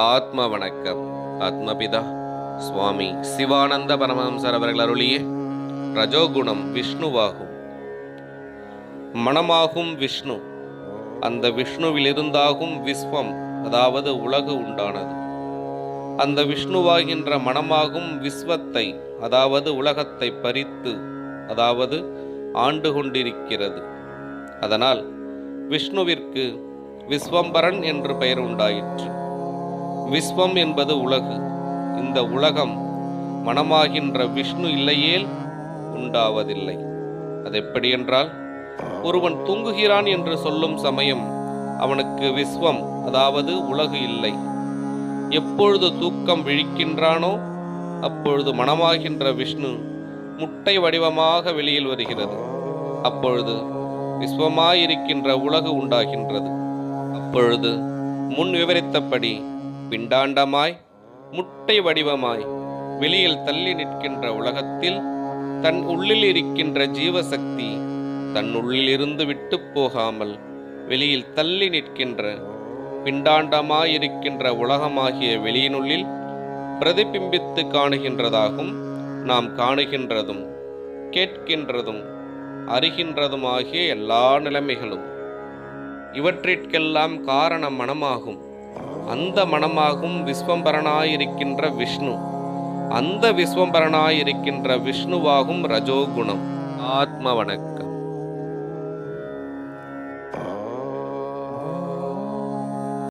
ஆத்ம வணக்கம் ஆத்மபிதா. சுவாமி சிவானந்த பரமஹம்சர் அவர்கள் அருளிய ரஜோகுணம் விஷ்ணுவாகும். மனமாகும் விஷ்ணு. அந்த விஷ்ணுவிலிருந்தாகும் விஸ்வம் அதாவது உலகு உண்டானது. அந்த விஷ்ணுவாகின்ற மனமாகும் விஸ்வத்தை அதாவது உலகத்தை பறித்து அதாவது ஆண்டு கொண்டிருக்கிறது அதனால் விஷ்ணுவிற்கு விஸ்வம்பரன் என்று பெயர் உண்டாயிற்று. விஸ்வம் என்பது உலகு. இந்த உலகம் மனமாகின்ற விஷ்ணு இல்லையேல் உண்டாவதில்லை. அது எப்படி என்றால் ஒருவன் தூங்குகிறான் என்று சொல்லும் சமயம் அவனுக்கு விஸ்வம் அதாவது உலகு இல்லை. எப்பொழுது தூக்கம் விழிக்கின்றானோ அப்பொழுது மனமாகின்ற விஷ்ணு முட்டை வடிவமாக வெளியில் வருகிறது. அப்பொழுது விஸ்வமாயிருக்கின்ற உலகு உண்டாகின்றது. அப்பொழுது முன் விவரித்தபடி பிண்டாண்டமாய் முட்டை வடிவமாய் வெளியில் தள்ளி நிற்கின்ற உலகத்தில் தன் உள்ளில் இருக்கின்ற ஜீவசக்தி தன் உள்ளிலிருந்து விட்டு போகாமல் வெளியில் தள்ளி நிற்கின்ற பிண்டாண்டமாயிருக்கின்ற உலகமாகிய வெளியினுள்ளில் பிரதிபிம்பித்து காணுகின்றதாகும் நாம் காணுகின்றதும் கேட்கின்றதும் அறிகின்றதுமாகிய எல்லா நிலைமைகளும். இவற்றிற்கெல்லாம் காரண மனமாகும். அந்த மனமாகும் விஸ்வம்பரனாயிருக்கின்ற விஷ்ணு. அந்த விஸ்வம்பரனாயிருக்கின்ற விஷ்ணுவாகும் ரஜோகுணம். ஆத்ம வணக்கம்.